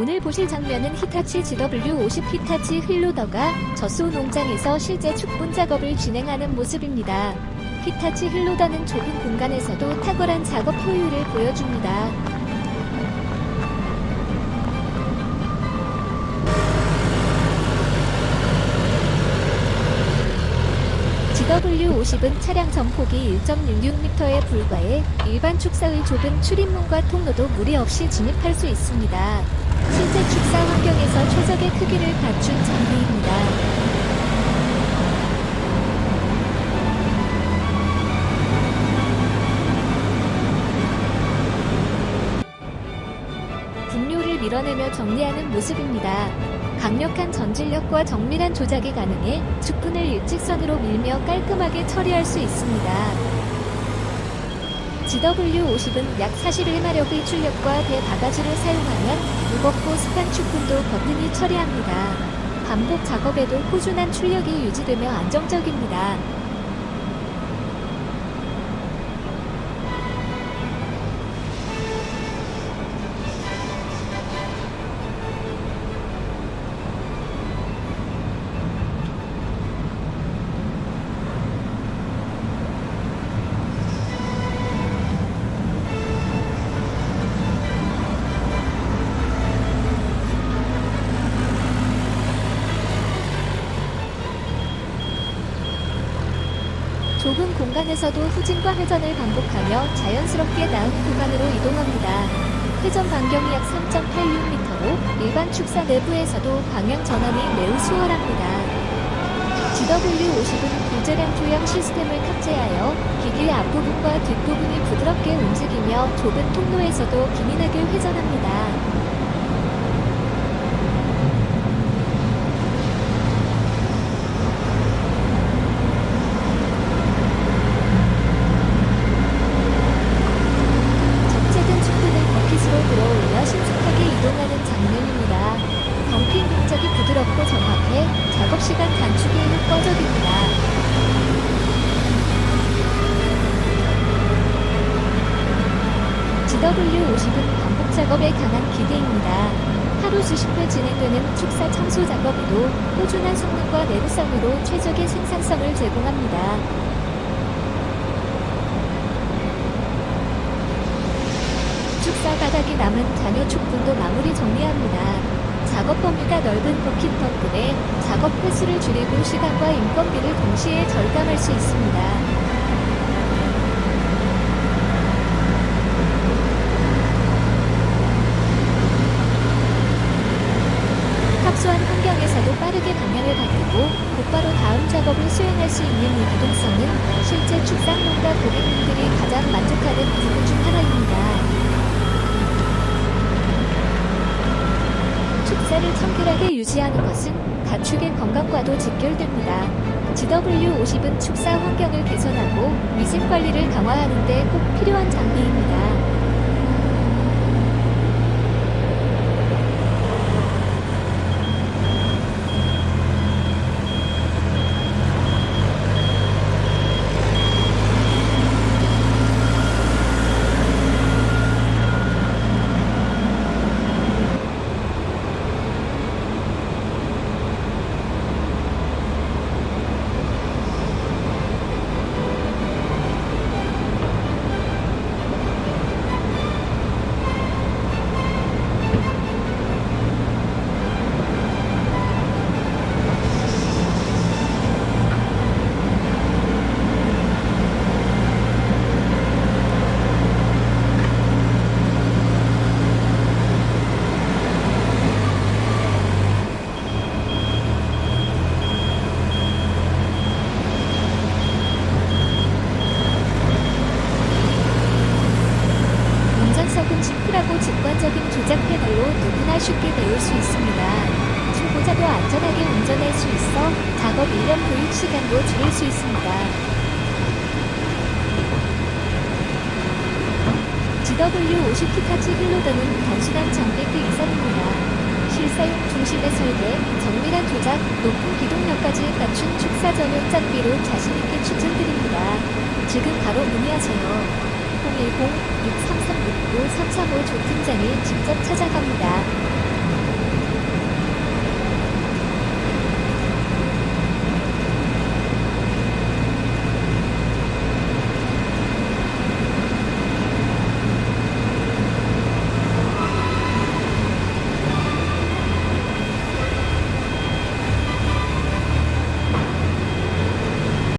오늘 보실 장면은 히타치 GW50 히타치 휠로더가 젖소 농장에서 실제 축분 작업을 진행하는 모습입니다. 히타치 휠로더는 좁은 공간에서도 탁월한 작업 효율을 보여줍니다. GW50은 차량 전폭이 1.66m에 불과해 일반 축사의 좁은 출입문과 통로도 무리 없이 진입할 수 있습니다. 환경에서 최적의 크기를 갖춘 장비입니다. 분뇨를 밀어내며 정리하는 모습입니다. 강력한 전진력과 정밀한 조작이 가능해 축분을 일직선으로 밀며 깔끔하게 처리할 수 있습니다. GW50은 약 41마력의 출력과 대바가지를 사용하면 무겁고 습한 축분도 거뜬히 처리합니다. 반복 작업에도 꾸준한 출력이 유지되며 안정적입니다. 좁은 공간에서도 후진과 회전을 반복하며 자연스럽게 나은 구간으로 이동합니다. 회전 반경이 약 3.86m로 일반 축사 내부에서도 방향 전환이 매우 수월합니다. GW50은 고재량 조향 시스템을 탑재하여 기기의 앞부분과 뒷부분이 부드럽게 움직이며 좁은 통로에서도 기민하게 회전합니다. 적재된 축분을 버킷으로 들어올려 신속하게 이동하는 장면입니다. 덤핑 동작이 부드럽고 정확해 작업 시간 단축에 효과적입니다. GW50은 반복 작업에 강한 기대입니다. 하루 수십 회 진행되는 축사 청소 작업에도 꾸준한 성능과 내구성으로 최적의 생산성을 제공합니다. 축사 바닥이 남은 잔여 축분도 마무리 정리합니다. 작업 범위가 넓은 버킷 덕분에 작업 횟수를 줄이고 시간과 인건비를 동시에 절감할 수 있습니다. 합수한 환경에서도 빠르게 방향을 바꾸고 곧바로 다음 작업을 수행할 수 있는 이 기동성은 실제 축산농가 고객님들이 가장 만족하는 부분 중 하나입니다. 축사를 청결하게 유지하는 것은 가축의 건강과도 직결됩니다. GW50은 축사 환경을 개선하고 위생 관리를 강화하는 데 꼭 필요한 장비입니다. 운전석은 심플하고 직관적인 조작 패널로 누구나 쉽게 배울 수 있습니다. 초보자도 안전하게 운전할 수 있어 작업 인력 교육 시간도 줄일 수 있습니다. GW50 히타치 힐로더는 단순한 장비 그 이상입니다. 실사용 중심의 설계, 정밀한 조작, 높은 기동력까지 갖춘 축사 전용 장비로 자신있게 추천드립니다. 지금 바로 문의하세요. 010-6336-9335 조팀장이 직접 찾아갑니다.